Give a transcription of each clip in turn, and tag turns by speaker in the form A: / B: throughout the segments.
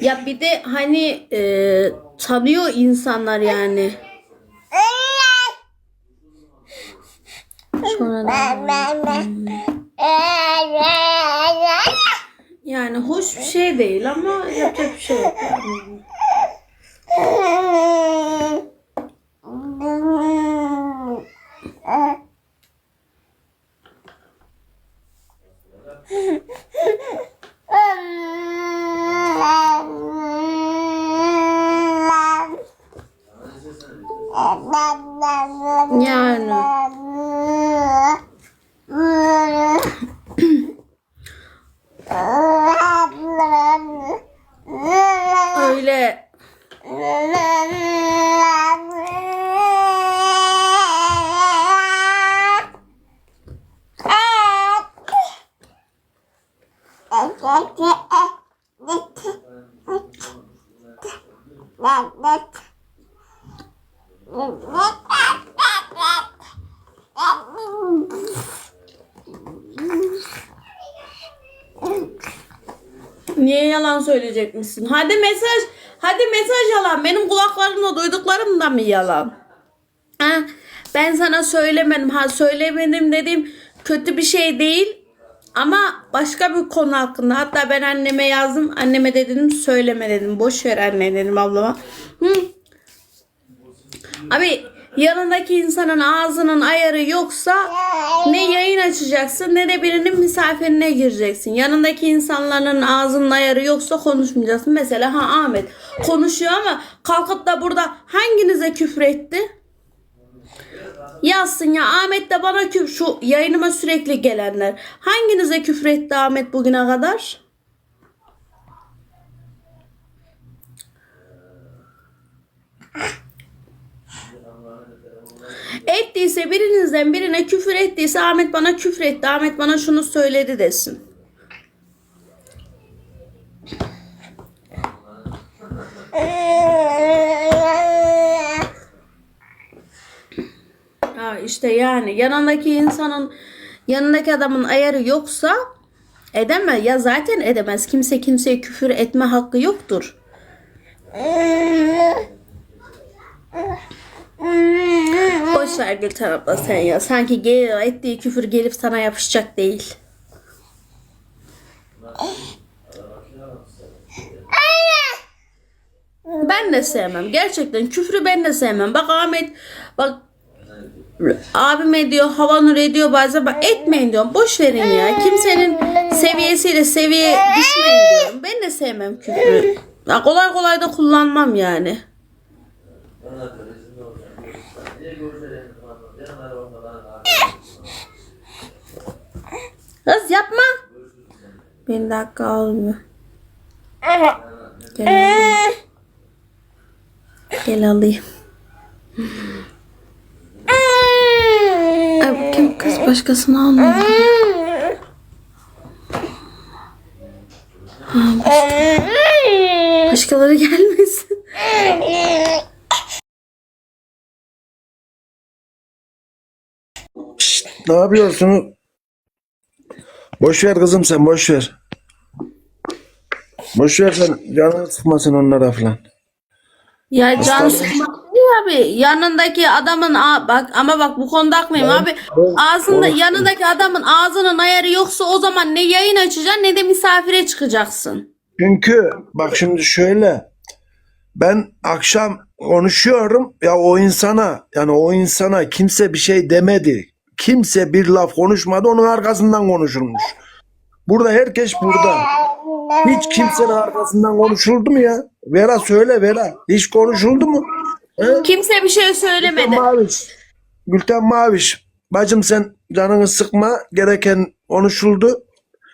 A: Ya bir de hani e, tanıyor insanlar yani. Sonradan yani hoş bir şey değil ama yapacak bir şey yok. Yani. Yani. Öyle Niye yalan söyleyecek misin? Hadi mesaj, hadi mesaj yalan. Benim kulaklarımla duyduklarım da mı yalan? Ha, ben sana söylemedim. Ha söylemedim dediğim kötü bir şey değil. Ama başka bir konu hakkında. Hatta ben anneme yazdım. Anneme dedim söyleme dedim. Boş ver anne dedim ablama. Hı. Abi yanındaki insanın ağzının ayarı yoksa ne yayın açacaksın ne de birinin misafirine gireceksin. Yanındaki insanların ağzının ayarı yoksa konuşmayacaksın. Mesela ha Ahmet konuşuyor ama kalkıp da burada hanginize küfür etti? Yazsın ya Ahmet de bana küfür şu yayınıma sürekli gelenler. Hanginize küfür etti Ahmet bugüne kadar? Ettiyse birinizden birine küfür ettiyse Ahmet bana küfür etti. Ahmet bana şunu söyledi desin. Ha işte yani yanındaki insanın yanındaki adamın ayarı yoksa edeme ya zaten edemez. Kimse kimseye küfür etme hakkı yoktur. Boş ver Gülten abla sen ya. Sanki gel, ettiği küfür gelip sana yapışacak değil. Ben de sevmem. Gerçekten küfrü ben de sevmem. Bak Ahmet bak abim ediyor, Havanur ediyor bazen. Bak etmeyin diyorum. Boş verin ya. Kimsenin seviyesiyle seviye düşmeyin diyorum. Ben de sevmem küfrü. Ya kolay kolay da kullanmam yani. Kız yapma. Bir dakika olmuyor. Gel alayım. Gel alayım. Ay, kim kız başkasını almıyor. Başka- Başkaları gelmesin.
B: Ne yapıyorsun? Boş ver kızım sen boş ver. Boş ver sen canını sıkmasın onlara falan.
A: Ya can sıkmak abi. Yanındaki adamın bak ama bak bu konuda haklıyım abi. Ağzında yanındaki adamın ağzının ayarı yoksa o zaman ne yayın açacaksın ne de misafire çıkacaksın.
B: Çünkü bak şimdi şöyle ben akşam konuşuyorum ya o insana yani o insana kimse bir şey demedi. Kimse bir laf konuşmadı onun arkasından konuşulmuş. Burada herkes burada. Hiç kimsenin arkasından konuşuldu mu ya? Vera söyle Vera. Hiç konuşuldu mu? He?
A: Kimse bir şey
B: Gülten
A: söylemedi.
B: Maviş. Gülten Maviş. Bacım sen canını sıkma. Gereken konuşuldu.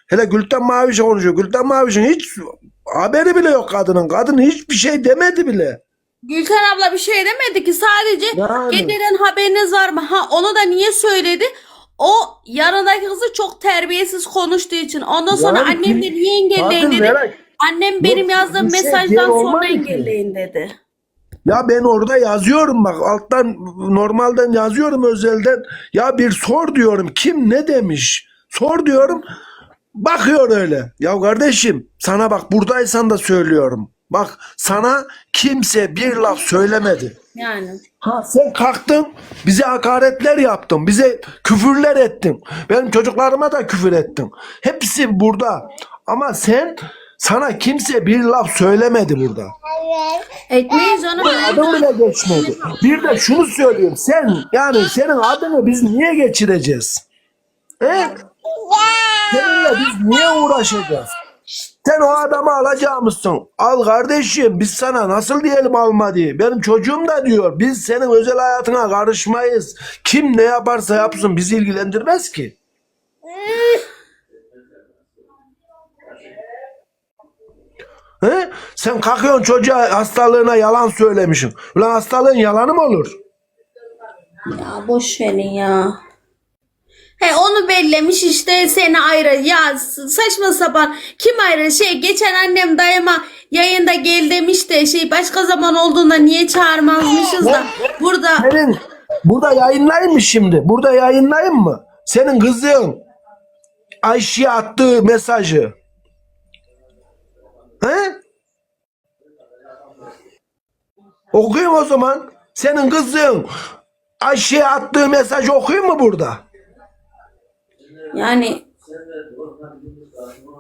B: Hele Gülten Maviş konuşuyor. Gülten Maviş'in hiç haberi bile yok kadının. Kadın hiçbir şey demedi bile.
A: Gülten abla bir şey demedi ki sadece
B: Yani.
A: geceden haberiniz var mı? Ha onu da niye söyledi? O yanındaki kızı çok terbiyesiz konuştuğu için. Ondan sonra
B: Yani
A: annem de niye engelleyin dedi.
B: merak-
A: Annem benim
B: Yok,
A: yazdığım
B: şey
A: mesajdan sonra engelleyin dedi.
B: Ya ben orada yazıyorum bak alttan normalden yazıyorum özelden. Ya bir sor diyorum kim ne demiş? Sor diyorum. Bakıyor öyle. Ya kardeşim sana bak buradaysan da söylüyorum. Bak sana kimse bir laf söylemedi.
A: Yani.
B: Ha sen kalktın bize hakaretler yaptın. Bize küfürler ettin. Benim çocuklarıma da küfür ettin. Hepsi burada. Ama sen sana kimse bir laf söylemedi burada.
A: Etmeyiz onu.
B: Adım bile geçmedi. Bir de şunu söyleyeyim. Sen yani senin adını biz niye geçireceğiz? He? Seninle biz niye uğraşacağız? Sen o adamı alacağımızsın. Al kardeşim biz sana nasıl diyelim alma diye. Benim çocuğum da diyor. Biz senin özel hayatına karışmayız. Kim ne yaparsa yapsın bizi ilgilendirmez ki. He? Sen kalkıyorsun çocuğa hastalığına yalan söylemişsin. Ulan hastalığın yalanı mı olur?
A: Ya boş verin ya. He onu bellemiş işte seni ayrı. Ya saçma sapan kim ayrı şey geçen annem dayıma yayında gel demiş de şey başka zaman olduğunda niye çağırmazmışız da burada
B: Senin burada yayınlayayım mı şimdi? Burada yayınlayayım mı? Senin kızın Ayşe'ye attığı mesajı. He? Okuyayım o zaman. Senin kızın Ayşe'ye attığı mesajı okuyayım mı burada?
A: Yani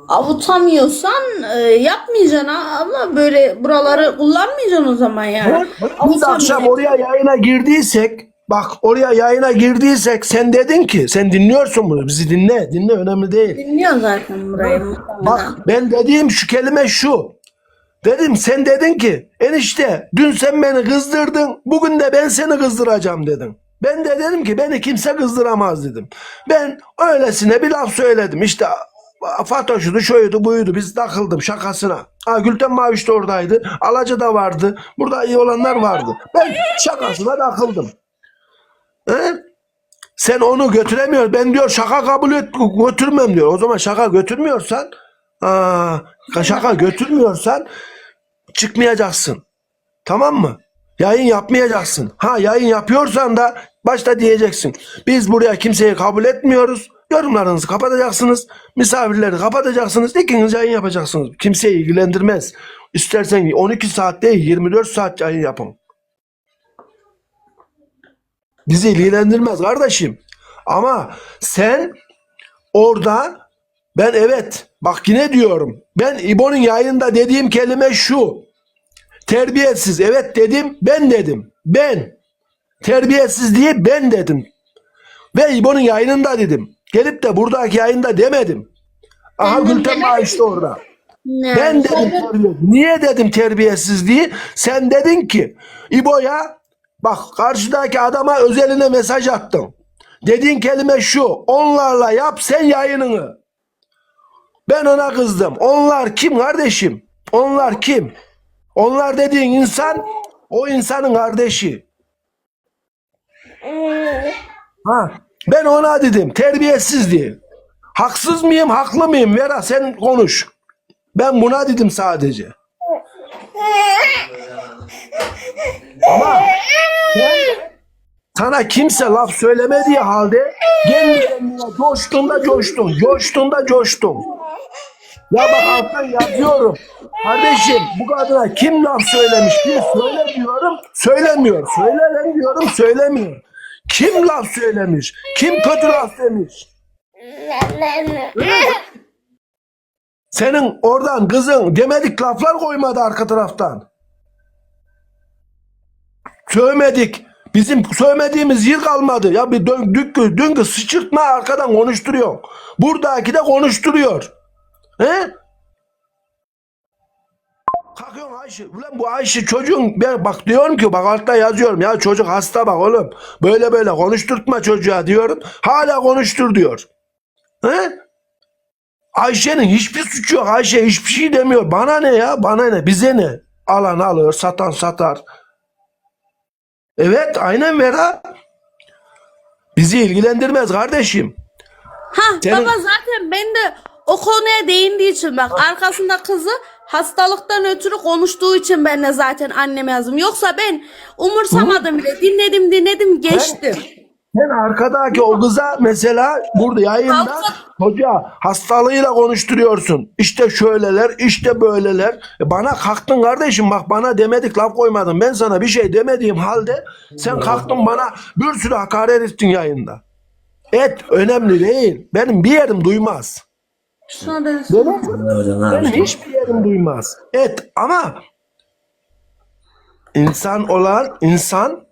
A: avutamıyorsan e, yapmayacaksın ha abla böyle buraları kullanmayacaksın o zaman yani.
B: Biz akşam oraya yayına girdiysek bak oraya yayına girdiysek sen dedin ki sen dinliyorsun bunu bizi dinle dinle önemli değil.
A: Dinliyor zaten burayı muhtemelen.
B: Bak ben dediğim şu kelime şu. Dedim sen dedin ki enişte dün sen beni kızdırdın bugün de ben seni kızdıracağım dedin. Ben de dedim ki beni kimse kızdıramaz dedim. Ben öylesine bir laf söyledim işte Fatoş'uydu şuydu buydu biz takıldım şakasına. Ha Gülten Maviş de oradaydı. Alaca da vardı. Burada iyi olanlar vardı. Ben şakasına takıldım. He? Sen onu götüremiyor. Ben diyor şaka kabul et götürmem diyor. O zaman şaka götürmüyorsan aa, şaka götürmüyorsan çıkmayacaksın. Tamam mı? Yayın yapmayacaksın. Ha yayın yapıyorsan da başta diyeceksin. Biz buraya kimseyi kabul etmiyoruz. Yorumlarınızı kapatacaksınız. Misafirleri kapatacaksınız. İkiniz yayın yapacaksınız. Kimseyi ilgilendirmez. İstersen 12 saat değil 24 saat yayın yapın. Bizi ilgilendirmez kardeşim. Ama sen orada ben evet bak yine diyorum. Ben İbo'nun yayında dediğim kelime şu. Terbiyesiz evet dedim ben dedim. Ben terbiyesiz diye ben dedim. Ve İbo'nun yayınında dedim. Gelip de buradaki yayında demedim. Aha Gülten işte orada.
A: Ne?
B: Ben dedim. Niye dedim terbiyesiz diye? Sen dedin ki İbo'ya bak karşıdaki adama özeline mesaj attın. Dediğin kelime şu. Onlarla yap sen yayınını. Ben ona kızdım. Onlar kim kardeşim? Onlar kim? Onlar dediğin insan o insanın kardeşi. Ha, ben ona dedim terbiyesiz diye. Haksız mıyım, haklı mıyım? Vera sen konuş. Ben buna dedim sadece. Ama sen sana kimse laf söylemediği halde kendi kendine coştun da coştun, coştun da coştun. Ya bak alttan yazıyorum. Kardeşim bu kadına kim laf söylemiş diye söyle diyorum. Söylemiyor. Söyle lan diyorum söylemiyor. Kim laf söylemiş? Kim kötü laf demiş? Senin oradan kızın demedik laflar koymadı arka taraftan. Sövmedik. Bizim sövmediğimiz yer kalmadı. Ya bir dön, dünkü, dünkü sıçırtma arkadan konuşturuyor. Buradaki de konuşturuyor. He? Kalkıyorsun Ayşe. Ulan bu Ayşe çocuğun ben bak diyorum ki bak altta yazıyorum ya çocuk hasta bak oğlum. Böyle böyle konuşturtma çocuğa diyorum. Hala konuştur diyor. He? Ayşe'nin hiçbir suçu yok. Ayşe hiçbir şey demiyor. Bana ne ya? Bana ne? Bize ne? Alan alır, satan satar. Evet, aynen Vera. Bizi ilgilendirmez kardeşim.
A: Ha
B: Senin-
A: baba zaten ben de o konuya değindiği için bak arkasında kızı hastalıktan ötürü konuştuğu için ben de zaten anneme yazdım. Yoksa ben umursamadım bile. Dinledim dinledim geçtim.
B: Sen arkadaki o kıza mesela burada yayında hoca hastalığıyla konuşturuyorsun. İşte şöyleler, işte böyleler. E bana kalktın kardeşim bak bana demedik laf koymadın. Ben sana bir şey demediğim halde sen kalktın bana bir sürü hakaret ettin yayında. Et önemli değil. Benim bir yerim duymaz.
A: Şuna
B: benim
C: yapayım?
B: hiçbir yerim duymaz. Et ama insan olan insan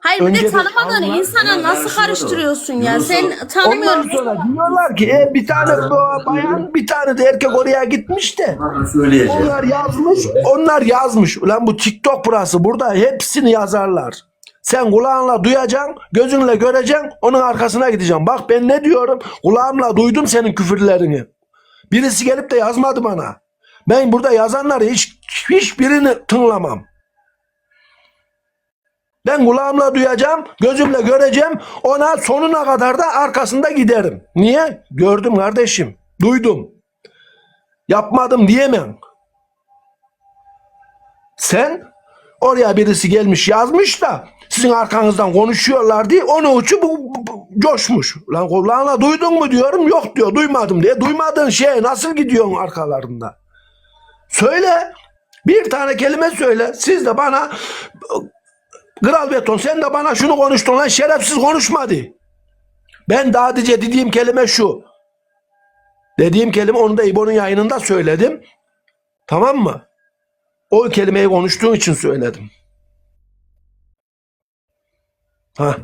A: Hayır bir
B: Önce
A: de
B: bir
A: tanımadığın
B: Allah-
A: insana nasıl karıştırıyorsun ya?
C: Yunus'u-
A: Sen
B: Ondan
A: tanımıyorsun.
B: sonra diyorlar ki e, bir tane bu bayan bir tane de erkek oraya gitmiş de
C: Bana
B: onlar yazmış onlar yazmış. Ulan bu TikTok burası burada hepsini yazarlar. Sen kulağınla duyacaksın, gözünle göreceksin, onun arkasına gideceksin. Bak ben ne diyorum? Kulağımla duydum senin küfürlerini. Birisi gelip de yazmadı bana. Ben burada yazanları hiç hiçbirini tınlamam. Ben kulağımla duyacağım, gözümle göreceğim. Ona sonuna kadar da arkasında giderim. Niye? Gördüm kardeşim. Duydum. Yapmadım diyemem. Sen oraya birisi gelmiş yazmış da sizin arkanızdan konuşuyorlar diye onu uçu bu, bu- bu- coşmuş. Lan kulağına duydun mu diyorum yok diyor duymadım diye. Duymadığın şeye nasıl gidiyorsun arkalarında? Söyle. Bir tane kelime söyle. Siz de bana Kral Beton sen de bana şunu konuştun lan şerefsiz konuşmadı. Ben daha dice dediğim kelime şu. Dediğim kelime onu da İbo'nun yayınında söyledim. Tamam mı? O kelimeyi konuştuğun için söyledim. Ha.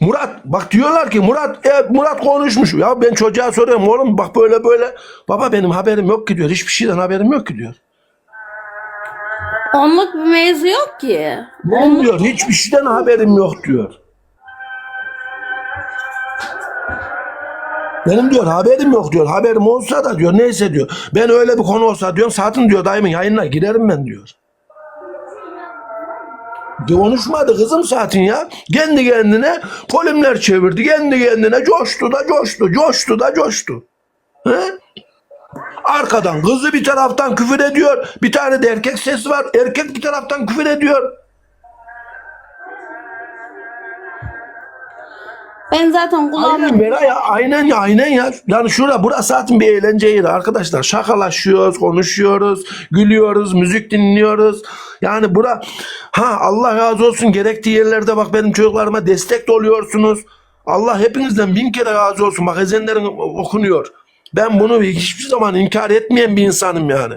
B: Murat bak diyorlar ki Murat e, Murat konuşmuş. Ya ben çocuğa soruyorum oğlum bak böyle böyle. Baba benim haberim yok ki diyor. Hiçbir şeyden haberim yok ki diyor.
A: Onluk bir mevzu yok ki.
B: Ben diyor hiçbir şeyden haberim yok diyor. Benim diyor haberim yok diyor. Haberim olsa da diyor neyse diyor. Ben öyle bir konu olsa diyorum satın diyor dayımın yayınına girerim ben diyor. Konuşmadı kızım zaten ya. Kendi kendine polimler çevirdi. Kendi kendine coştu da coştu. Coştu da coştu. He? Arkadan kızı bir taraftan küfür ediyor. Bir tane de erkek sesi var. Erkek bir taraftan küfür ediyor.
A: Ben zaten kulağımla
B: Aynen Vera ya aynen ya aynen ya. Yani şurada burası zaten bir eğlence yeri arkadaşlar. Şakalaşıyoruz, konuşuyoruz, gülüyoruz, müzik dinliyoruz. Yani bura ha Allah razı olsun gerektiği yerlerde bak benim çocuklarıma destek de oluyorsunuz. Allah hepinizden bin kere razı olsun. Bak ezenlerin okunuyor. Ben bunu hiçbir zaman inkar etmeyen bir insanım yani.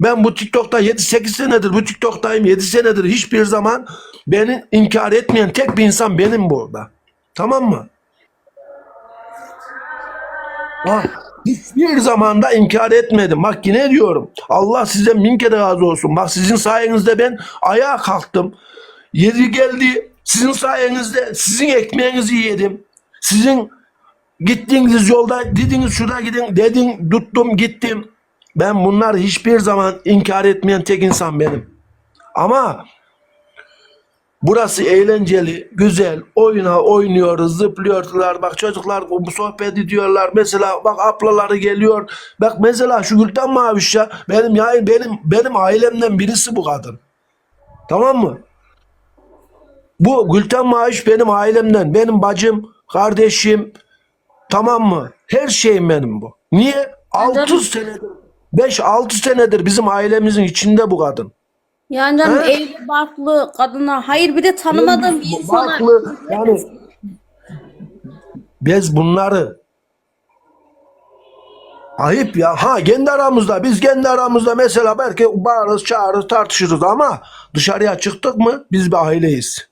B: Ben bu TikTok'ta 7-8 senedir bu TikTok'tayım 7 senedir hiçbir zaman beni inkar etmeyen tek bir insan benim burada. Tamam mı? Ha, hiçbir zamanda inkar etmedim. Bak yine diyorum. Allah size bin kere razı olsun. Bak sizin sayenizde ben ayağa kalktım. Yeri geldi. Sizin sayenizde sizin ekmeğinizi yedim. Sizin gittiğiniz yolda dediniz şuraya gidin dedin tuttum gittim. Ben bunları hiçbir zaman inkar etmeyen tek insan benim. Ama Burası eğlenceli, güzel. Oyuna oynuyoruz, zıplıyorlar. Bak çocuklar bu sohbet ediyorlar. Mesela bak ablaları geliyor. Bak mesela şu Gülten Maviş ya. Benim yani benim benim ailemden birisi bu kadın. Tamam mı? Bu Gülten Maviş benim ailemden. Benim bacım, kardeşim. Tamam mı? Her şeyim benim bu. Niye? 6 senedir 5-6 senedir bizim ailemizin içinde bu kadın.
A: Yani canım
B: He?
A: evli barklı kadına hayır bir de tanımadığım bir insana
B: Farklı yani biz bunları ayıp ya. Ha kendi aramızda biz kendi aramızda mesela belki bağırırız çağırırız tartışırız ama dışarıya çıktık mı biz bir aileyiz.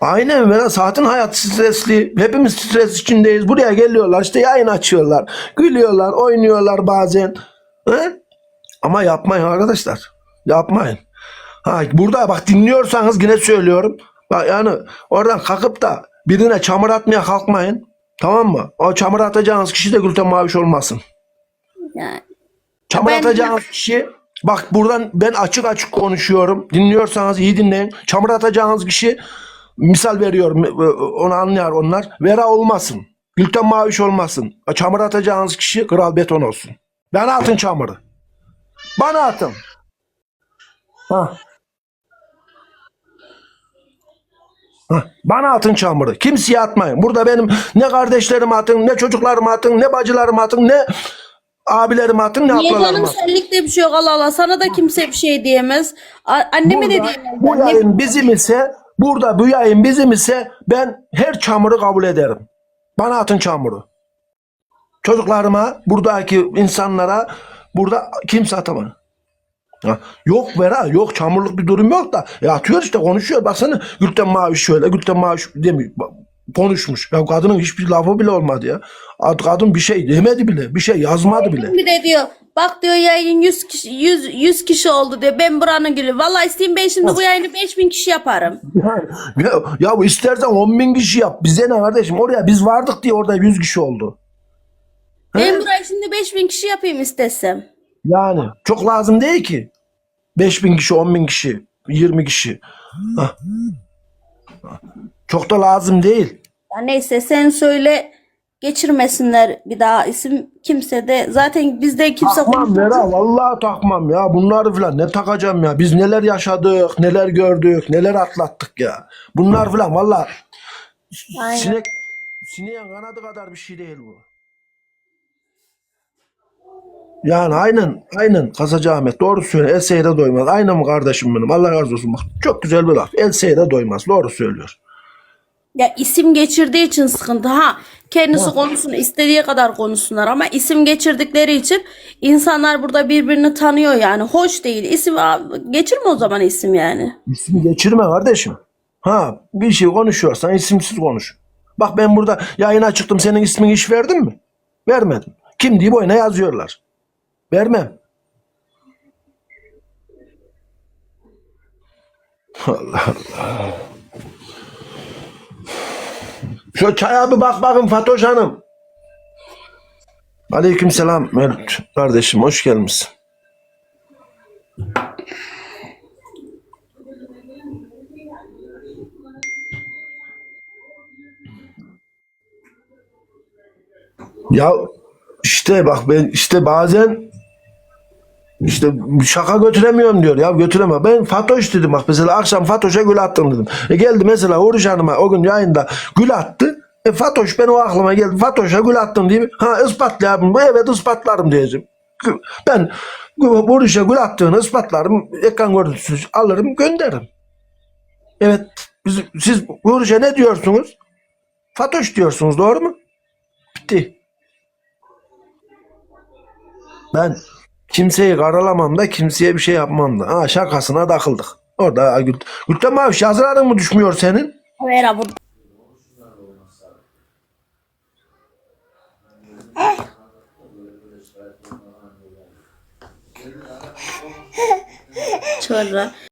B: Aynen ve zaten hayat stresli. Hepimiz stres içindeyiz. Buraya geliyorlar işte yayın açıyorlar. Gülüyorlar, oynuyorlar bazen. He? Ama yapmayın arkadaşlar. Yapmayın. Ha, burada bak dinliyorsanız yine söylüyorum. Bak yani oradan kalkıp da birine çamur atmaya kalkmayın. Tamam mı? O çamur atacağınız kişi de Gülten Maviş olmasın.
A: yani
B: Çamur
A: Ben-
B: atacağınız kişi bak buradan ben açık açık konuşuyorum. Dinliyorsanız iyi dinleyin. Çamur atacağınız kişi misal veriyorum e, onu anlar onlar. Vera olmasın. Gülten Maviş olmasın. Çamur atacağınız kişi Kral Beton olsun. Bana atın çamuru. Bana atın. Ha. Ha, Bana atın çamuru. Kimseye atmayın. Burada benim ne kardeşlerim atın, ne çocuklarım atın, ne bacılarım atın, ne abilerim atın, ne
A: Niye
B: ablalarım
A: canım
B: atın.
A: senlik de bir şey yok Allah Allah. Sana da kimse bir şey diyemez. A- anneme de
B: Burada
A: diyemez.
B: bu
A: Annem-
B: yayın bizim ise, burada bu yayın bizim ise ben her çamuru kabul ederim. Bana atın çamuru. Çocuklarıma, buradaki insanlara burada kimse atamaz. Ha, yok Vera, yok çamurluk bir durum yok da. E atıyor işte konuşuyor. Baksana Gülten Mavi şöyle, Gülten Mavi demiyor. Konuşmuş. Ya kadının hiçbir lafı bile olmadı ya. Ad- Kadın bir şey demedi bile. Bir şey yazmadı bile.
A: Bir de diyor bak diyor yayın 100 kişi 100 100 kişi oldu diyor. Ben buranın gülü. Vallahi isteyeyim ben şimdi bu yayını 5000 kişi yaparım.
B: Ya, ya bu istersen 10 bin kişi yap. Bize ne kardeşim? Oraya biz vardık diye orada 100 kişi oldu.
A: Ben burayı şimdi 5000 kişi yapayım istesem.
B: Yani çok lazım değil ki. 5 bin kişi, 10 bin kişi, 20 kişi. Hah. Çok da lazım değil.
A: Ya neyse sen söyle geçirmesinler bir daha isim kimse de zaten bizde kimse
B: Takmam Vera vallahi takmam ya. Bunları falan ne takacağım ya. Biz neler yaşadık, neler gördük, neler atlattık ya. Bunlar falan vallahi
A: Aynen.
B: sinek sineğin kanadı kadar bir şey değil bu. Yani aynen aynen Kasacı Ahmet doğru söylüyor. El seyre doymaz. Aynen mi kardeşim benim? Allah razı olsun. Bak çok güzel bir laf. El seyre doymaz. Doğru söylüyor.
A: Ya isim geçirdiği için sıkıntı ha. Kendisi konusunu istediği kadar konuşsunlar ama isim geçirdikleri için insanlar burada birbirini tanıyor yani. Hoş değil. İsim geçirme o zaman isim yani.
B: İsmi geçirme kardeşim. Ha bir şey konuşuyorsan isimsiz konuş. Bak ben burada yayına çıktım senin ismini hiç verdim mi? Vermedim. Kim diye boyuna yazıyorlar. Vermem. Allah Allah. Şu çaya bir bak bakın Fatoş Hanım. Aleyküm selam Mevlüt. Kardeşim hoş gelmişsin. Ya işte bak ben işte bazen işte şaka götüremiyorum diyor ya götüreme. Ben Fatoş dedim bak mesela akşam Fatoş'a gül attım dedim. E geldi mesela Oruç Hanım'a o gün yayında gül attı. E Fatoş ben o aklıma geldi. Fatoş'a gül attım diye. Ha ispatlayalım. Bu evet ispatlarım diyeceğim. Ben Oruç'a gül attığını ispatlarım. Ekran görüntüsü alırım gönderirim. Evet biz, siz Oruç'a ne diyorsunuz? Fatoş diyorsunuz doğru mu? Bitti. Ben kimseyi karalamam da kimseye bir şey yapmam da. Ha şakasına takıldık. Orada Gül, Gülten Maviş yazıların mı düşmüyor senin?
A: Vera bu. Çorra.